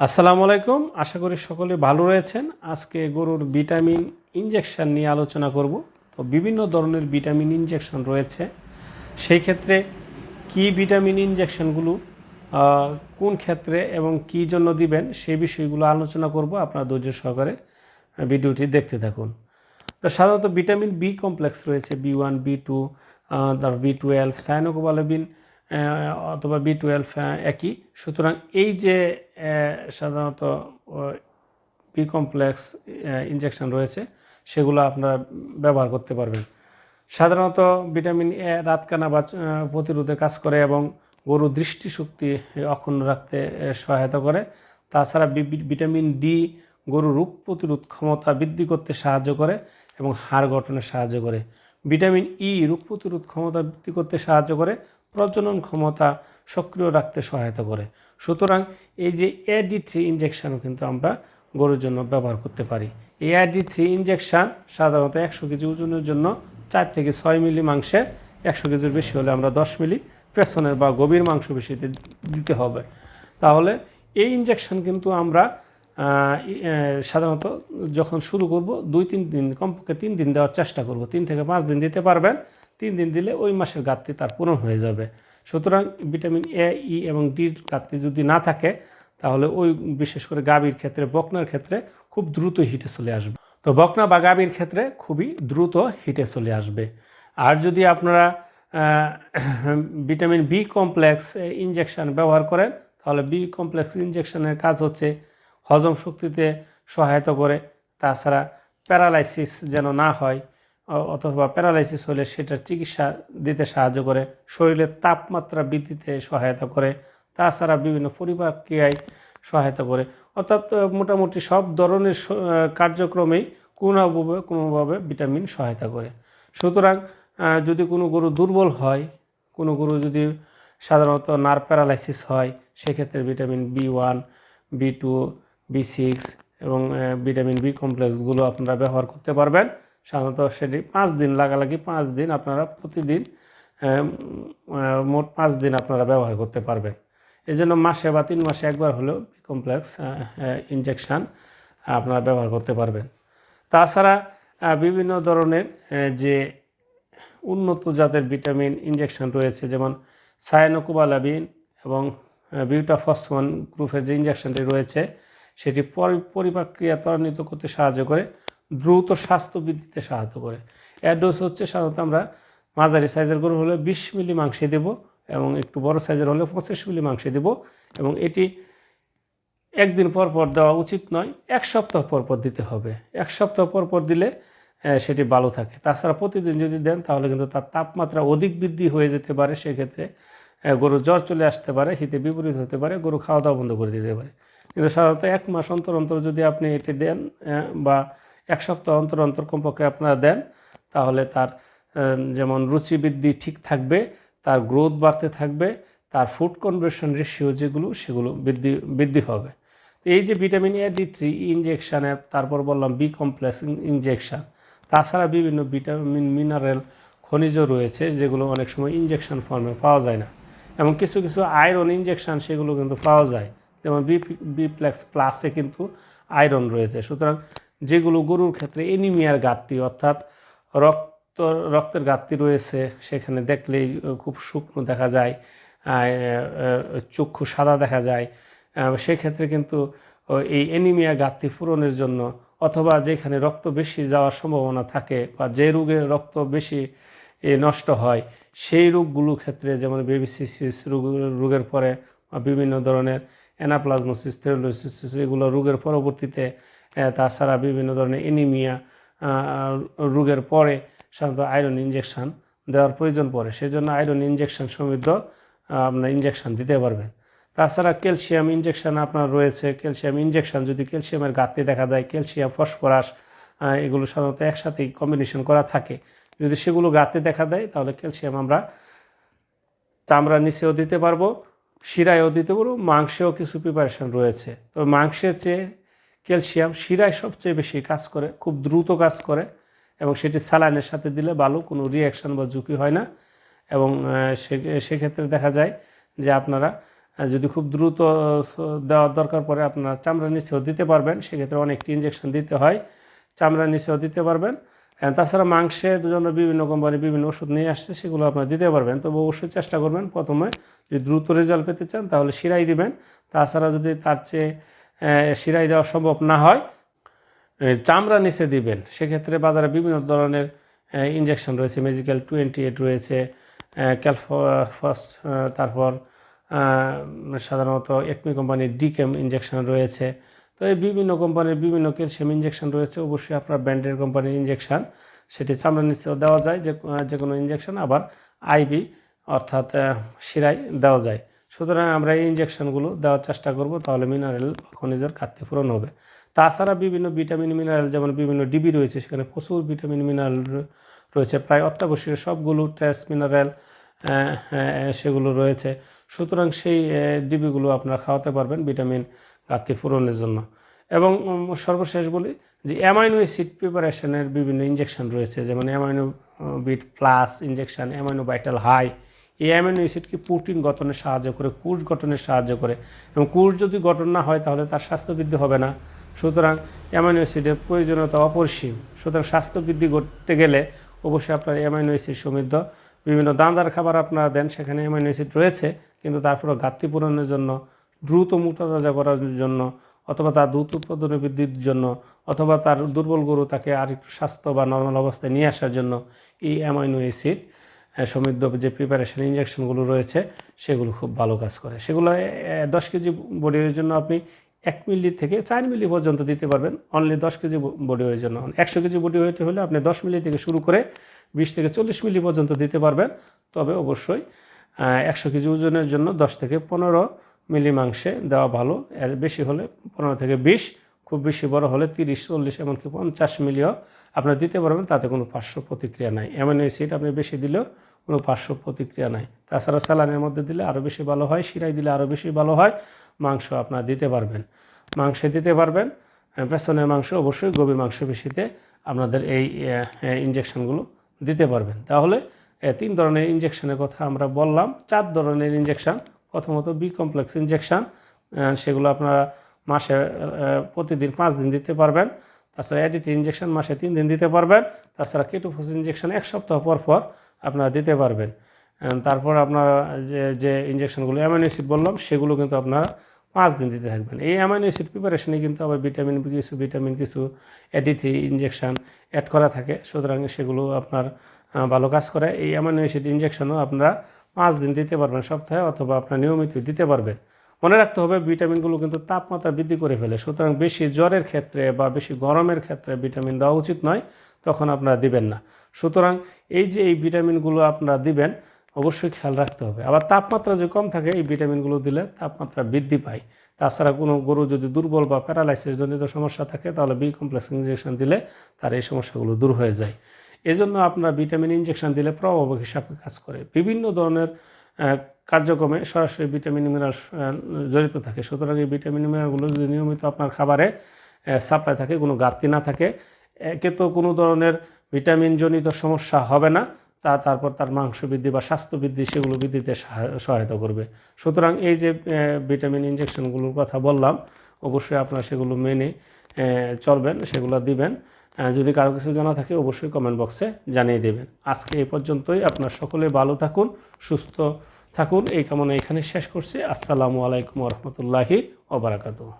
আসসালামু আলাইকুম। আশা করি সকলে ভালো রয়েছেন। আজকে গরুর ভিটামিন ইনজেকশন নিয়ে আলোচনা করব। তো বিভিন্ন ধরনের ভিটামিন ইনজেকশন রয়েছে। সেই ক্ষেত্রে কি ভিটামিন ইনজেকশনগুলো কোন ক্ষেত্রে এবং কি জন্য দিবেন সেই বিষয়গুলো আলোচনা করব আপনারা ধৈর্য সহকারে। ভিডিওটি দেখতে থাকুন। তো সাধারণত ভিটামিন বি কমপ্লেক্স রয়েছে, বি ওয়ান, বি টু তারপর বি টুয়েলভ, সাইনোকোবালাবিন অথবা বি টুয়েলভ একই। সুতরাং এই যে সাধারণত বি কমপ্লেক্স ইনজেকশন রয়েছে, সেগুলো আপনারা ব্যবহার করতে পারবেন। সাধারণত ভিটামিন এ রাতকানা বা প্রতিরোধে কাজ করে এবং গরুর দৃষ্টিশক্তি অক্ষুণ্ণ রাখতে সহায়তা করে। তাছাড়া ভিটামিন ডি গরুর রোগ প্রতিরোধ ক্ষমতা বৃদ্ধি করতে সাহায্য করে এবং হাড় গঠনে সাহায্য করে। ভিটামিন ই রোগ প্রতিরোধ ক্ষমতা বৃদ্ধি করতে সাহায্য করে। প্রজনন ক্ষমতা সক্রিয় রাখতে সহায়তা করে। সুতরাং এই যে এডি থ্রি ইঞ্জেকশনও কিন্তু আমরা গরুর জন্য ব্যবহার করতে পারি। এই এডি থ্রি ইঞ্জেকশন সাধারণত একশো কেজি ওজনের জন্য চার থেকে ছয় মিলি মাংসের একশো কেজির বেশি হলে আমরা দশ মিলি পেছনের বা গভীর মাংস বেশিতে দিতে হবে। তাহলে এই ইঞ্জেকশান কিন্তু আমরা সাধারণত যখন শুরু করব, দুই তিন দিন, কমপক্ষে তিন দিন দেওয়ার চেষ্টা করব। তিন থেকে পাঁচ দিন দিতে পারবেন। তিন দিন দিলে ওই মাসের ঘাটতি তার পূরণ হয়ে যাবে। সুতরাং ভিটামিন এ ই এবং ডির ঘাটতি যদি না থাকে, তাহলে ওই বিশেষ করে গাভীর ক্ষেত্রে, বকনার ক্ষেত্রে খুব দ্রুত হিটে চলে আসবে। তো বকনা বা গাভীর ক্ষেত্রে খুবই দ্রুত হিটে চলে আসবে। আর যদি আপনারা ভিটামিন বি কমপ্লেক্স ইনজেকশন ব্যবহার করেন, তাহলে বি কমপ্লেক্স ইনজেকশনের কাজ হচ্ছে হজম শক্তিতে সহায়তা করে। তাছাড়া প্যারালাইসিস যেন না হয় অথবা প্যারালাইসিস হলে সেটার চিকিৎসা দিতে সাহায্য করে। শরীরের তাপমাত্রা বৃদ্ধিতে সহায়তা করে। তাছাড়া বিভিন্ন পরিপাক্রিয়ায় সহায়তা করে। অর্থাৎ মোটামুটি সব ধরনের কার্যক্রমেই কোনোভাবে কোনোভাবে ভিটামিন সহায়তা করে। সুতরাং যদি কোনো গরু দুর্বল হয়, কোনো গরু যদি সাধারণত নার্ভ প্যারালাইসিস হয়, সেক্ষেত্রে vitamin B one, B two, B six এবং ভিটামিন বি কমপ্লেক্সগুলো আপনারা ব্যবহার করতে পারবেন। সাধারণত সেটি পাঁচ দিন লাগালাগি, পাঁচ দিন আপনারা প্রতিদিন মোট পাঁচ দিন আপনারা ব্যবহার করতে পারবেন। এই জন্য মাসে বা তিন মাসে একবার হলেও কমপ্লেক্স ইনজেকশান আপনারা ব্যবহার করতে পারবেন। তাছাড়া বিভিন্ন ধরনের যে উন্নত জাতের ভিটামিন ইনজেকশন রয়েছে, যেমন সায়ানোকোবালাবিন এবং বিউটাফসফন গ্রুপের যে ইনজেকশনটি রয়েছে, সেটি পরি- পরিপাক্রিয়া ত্বরান্বিত করতে সাহায্য করে। দ্রুত স্বাস্থ্য বৃদ্ধিতে সাহায্য করে। এর ডোজ হচ্ছে সাধারণত আমরা মাঝারি সাইজের গরু হলে বিশ মিলি মাংসে দেব এবং একটু বড় সাইজের হলে পঁচিশ মিলি মাংসে দেব এবং এটি একদিন পর পর দেওয়া উচিত নয়, এক সপ্তাহ পর পর দিতে হবে। এক সপ্তাহ পর পর দিলে সেটি ভালো থাকে। তাছাড়া প্রতিদিন যদি দেন, তাহলে কিন্তু তার তাপমাত্রা অধিক বৃদ্ধি হয়ে যেতে পারে। সেক্ষেত্রে গরু জ্বর চলে আসতে পারে, হিতে বিপরীত হতে পারে, গরু খাওয়া দাওয়া বন্ধ করে দিতে পারে। কিন্তু সাধারণত এক মাস অন্তর অন্তর যদি আপনি এটি দেন বা এক সপ্তাহ অন্তর অন্তর কমপক্ষে আপনারা দেন, তাহলে তার যেমন রুচি বৃদ্ধি ঠিক থাকবে, তার গ্রোথ বাড়তে থাকবে, তার ফুড কনভার্সন রেশিও যেগুলো, সেগুলো বৃদ্ধি বৃদ্ধি হবে। এই যে ভিটামিন এ, ডি থ্রি ইনজেকশানের তারপর বললাম বি কমপ্লেক্স ইনজেকশান, তাছাড়া বিভিন্ন ভিটামিন, মিনারেল খনিজ রয়েছে, যেগুলো অনেক সময় ইনজেকশন ফর্মে পাওয়া যায় না। এবং কিছু কিছু আয়রন ইনজেকশন, সেগুলো কিন্তু পাওয়া যায়। যেমন বি বিপ্লেক্স প্লাসে কিন্তু আয়রন রয়েছে। সুতরাং যেগুলো গরুর ক্ষেত্রে এনিমিয়ার ঘাটতি, অর্থাৎ রক্ত, রক্তের ঘাটতি রয়েছে, সেখানে দেখলেই খুব শুকনো দেখা যায় চক্ষু সাদা দেখা যায়। সেক্ষেত্রে কিন্তু এই এনিমিয়া ঘাটতি পূরণের জন্য, অথবা যেখানে রক্ত বেশি যাওয়ার সম্ভাবনা থাকে, বা যে রোগে রক্ত বেশি নষ্ট হয়, সেই রোগগুলো ক্ষেত্রে, যেমন বেবিসিসিস রোগ, রোগের পরে বিভিন্ন ধরনের অ্যানাপ্লাজমোসিস থেরোলোসিস এগুলো রোগের পরবর্তীতে তাছাড়া বিভিন্ন ধরনের এনিমিয়া রোগের পরে সাধারণত আয়রন ইনজেকশন দেওয়ার প্রয়োজন পড়ে। সেই জন্য আয়রন ইনজেকশন সমৃদ্ধ আপনার ইনজেকশন দিতে পারবেন। তাছাড়া ক্যালসিয়াম ইনজেকশন আপনার রয়েছে। ক্যালসিয়াম ইনজেকশন যদি ক্যালসিয়ামের ঘাটতি দেখা দেয় ক্যালসিয়াম ফসফরাস এগুলো সাধারণত একসাথেই কম্বিনেশন করা থাকে। যদি সেগুলো ঘাটতি দেখা দেয়, তাহলে ক্যালসিয়াম আমরা চামড়ার নিচেও দিতে পারব, শিরায়ও দিতে পারব, মাংসেও কিছু প্রিপারেশন রয়েছে। তো মাংসের চেয়ে ক্যালসিয়াম, শিরায় সবচেয়ে বেশি কাজ করে, খুব দ্রুত কাজ করে এবং সেটি স্যালাইনের সাথে দিলে ভালো, কোনো রিয়াকশন বা ঝুঁকি হয় না। এবং সেক্ষেত্রে দেখা যায় যে আপনারা যদি খুব দ্রুত দেওয়ার দরকার পড়ে, আপনার চামড়ার নিচেও দিতে পারবেন। সেক্ষেত্রে অনেকটি ইঞ্জেকশন দিতে হয়, চামড়ার নিচেও দিতে পারবেন। তাছাড়া মাংসের জন্য বিভিন্ন কোম্পানি বিভিন্ন ওষুধ নিয়ে আসছে, সেগুলো আপনারা দিতে পারবেন। তবে অবশ্যই চেষ্টা করবেন প্রথমে যদি দ্রুত রেজাল্ট পেতে চান, তাহলে শিরাই দিবেন। তাছাড়া যদি তার চেয়ে শিরাই দেওয়া সম্ভব না হয় চামড়া নিচে দিবেন। সেক্ষেত্রে বাজারে বিভিন্ন ধরনের ইঞ্জেকশন রয়েছে মেজিক্যাল টোয়েন্টি এইট রয়েছে ক্যালফস তারপর সাধারণত একমি কোম্পানির ডিকেম ইঞ্জেকশন রয়েছে। তো এই বিভিন্ন কোম্পানির বিভিন্ন ক্যালসিয়াম ইঞ্জেকশন রয়েছে, অবশ্যই আপনার ব্র্যান্ডের কোম্পানির ইঞ্জেকশন সেটি চামড়ার নিচেও দেওয়া যায়, যে যে কোনো ইঞ্জেকশন আবার আইবি অর্থাৎ শিরায় দেওয়া যায়। সুতরাং আমরা এই ইঞ্জেকশনগুলো দেওয়ার চেষ্টা করব, তাহলে মিনারেল খনিজের ঘাটতি পূরণ হবে। তাছাড়া বিভিন্ন ভিটামিন মিনারেল যেমন বিভিন্ন ডিবি রয়েছে, সেখানে প্রচুর ভিটামিন মিনারেল রয়েছে। প্রায় অত্যাবশ্যকীয় সবগুলো ট্রেস মিনারেল সেগুলো রয়েছে। সুতরাং সেই ডিবিগুলো আপনারা খাওয়াতে পারবেন ভিটামিন ঘাটতি পূরণের জন্য। এবং সর্বশেষ বলি যে অ্যামাইনো অ্যাসিড প্রিপারেশনের বিভিন্ন ইঞ্জেকশন রয়েছে, যেমন amino beat plus injection amino vital high এই অ্যামাইনো অ্যাসিডকে প্রোটিন গঠনে সাহায্য করে, কোষ গঠনে সাহায্য করে? এবং কোষ যদি গঠন না হয়, তাহলে তার স্বাস্থ্য বৃদ্ধি হবে না। সুতরাং অ্যামাইনো অ্যাসিডের প্রয়োজনীয়তা অপরিসীম। সুতরাং স্বাস্থ্য বৃদ্ধি করতে গেলে অবশ্যই আপনার অ্যামাইনো অ্যাসিড সমৃদ্ধ। বিভিন্ন দানাদার খাবার আপনারা দেন, সেখানে অ্যামাইনো অ্যাসিড রয়েছে, কিন্তু তারপরে ঘাটতি পূরণের জন্য, দ্রুত মোটাতাজা করার জন্য, অথবা তার দুধ উৎপাদনের বৃদ্ধির জন্য, অথবা তার দুর্বল গরু তাকে আর একটু স্বাস্থ্য বা নর্মাল অবস্থায় নিয়ে আসার জন্য এই অ্যামাইনো অ্যাসিড সমৃদ্ধ যে প্রিপারেশন ইঞ্জেকশনগুলো রয়েছে, সেগুলো খুব ভালো কাজ করে। সেগুলো দশ কেজি বডির জন্য আপনি এক মিলি থেকে চার মিলি পর্যন্ত দিতে পারবেন। অনলি দশ কেজি বডি ওয়ের জন্য। একশো কেজি বডি ওয়েট হলে আপনি দশ মিলি থেকে শুরু করে বিশ থেকে চল্লিশ মিলি পর্যন্ত দিতে পারবেন। তবে অবশ্যই একশো কেজি ওজনের জন্য দশ থেকে পনেরো মিলি মাংসে দেওয়া ভালো। এর বেশি হলে পনেরো থেকে বিশ, খুব বেশি বড় হলে তিরিশ, চল্লিশ, এমনকি পঞ্চাশ মিলিও আপনার দিতে পারবেন। তাতে কোনো পার্শ্ব প্রতিক্রিয়া নাই। অ্যামিনো অ্যাসিড আপনি বেশি দিলেও কোনো পার্শ্ব প্রতিক্রিয়া নাই। তাছাড়া স্যালানের মধ্যে দিলে আরও বেশি ভালো হয় শিরাই দিলে আরও বেশি ভালো হয়, মাংস আপনারা দিতে পারবেন। মাংসে দিতে পারবেন পেছনের মাংস অবশ্যই গভীর মাংস বেশিতে আপনাদের এই ইঞ্জেকশনগুলো দিতে পারবেন। তাহলে তিন ধরনের ইঞ্জেকশনের কথা আমরা বললাম, চার ধরনের ইঞ্জেকশান প্রথমত বি কমপ্লেক্স ইঞ্জেকশন সেগুলো আপনারা মাসে প্রতিদিন পাঁচ দিন দিতে পারবেন। তাছাড়া অ্যাডিটি ইঞ্জেকশন মাসে তিন দিন দিতে পারবেন। তাছাড়া কেটোফোস ইঞ্জেকশন এক সপ্তাহ পর পর আপনারা দিতে পারবেন। তারপর আপনারা যে যে ইঞ্জেকশনগুলো অ্যামাইনো অ্যাসিড বললাম, সেগুলো কিন্তু আপনারা পাঁচ দিন দিতে থাকবেন। এই অ্যামাইনো অ্যাসিড প্রিপারেশনে কিন্তু আবার ভিটামিন কিছু ভিটামিন কিছু অ্যাডিথি ইঞ্জেকশন অ্যাড করা থাকে। সুতরাং সেগুলো আপনার ভালো কাজ করে। এই অ্যামাইনো অ্যাসিড ইঞ্জেকশনও আপনারা পাঁচ দিন দিতে পারবেন সপ্তাহে অথবা আপনার নিয়মিত দিতে পারবেন। মনে রাখতে হবে ভিটামিনগুলো কিন্তু তাপমাত্রা বৃদ্ধি করে ফেলে। সুতরাং বেশি জ্বরের ক্ষেত্রে বা বেশি গরমের ক্ষেত্রে ভিটামিন দেওয়া উচিত নয়, তখন আপনারা দিবেন না। সুতরাং এই যে এই ভিটামিনগুলো আপনারা দিবেন, অবশ্যই খেয়াল রাখতে হবে। আবার তাপমাত্রা যে কম থাকে, এই ভিটামিনগুলো দিলে তাপমাত্রা বৃদ্ধি পায়। তাছাড়া কোনো গরু যদি দুর্বল বা প্যারালাইসিসজনিত সমস্যা থাকে, তাহলে বি কমপ্লেক্স ইঞ্জেকশন দিলে তার এই সমস্যাগুলো দূর হয়ে যায়। এজন্য আপনার ভিটামিন ইঞ্জেকশন দিলে প্রভাবক হিসাবে কাজ করে। বিভিন্ন ধরনের কার্যক্রমে সরাসরি ভিটামিন মিনারেল জড়িত থাকে। সুতরাং এই ভিটামিন মিনারেলগুলো যদি নিয়মিত আপনার খাবারে সাপ্লাই থাকে, কোনো ঘাটতি না থাকে, একে তো কোনো ধরনের ভিটামিনজনিত সমস্যা হবে না, তা তারপর তার মাংস বৃদ্ধি বা স্বাস্থ্য বৃদ্ধি সেগুলো বৃদ্ধিতে সাহা- সহায়তা করবে। সুতরাং এই যে ভিটামিন ইঞ্জেকশনগুলোর কথা বললাম, অবশ্যই আপনারা সেগুলো মেনে চলবেন, সেগুলো দিবেন। যদি কারও কিছু জানা থাকে, অবশ্যই কমেন্ট বক্সে জানিয়ে দেবেন। আজকে এই পর্যন্তই, আপনার সকলে ভালো থাকুন, সুস্থ থাকুন। এই কামনা এখানে শেষ করছি। আসসালামু আলাইকুম রহমতুল্লাহি ওবরাকাতু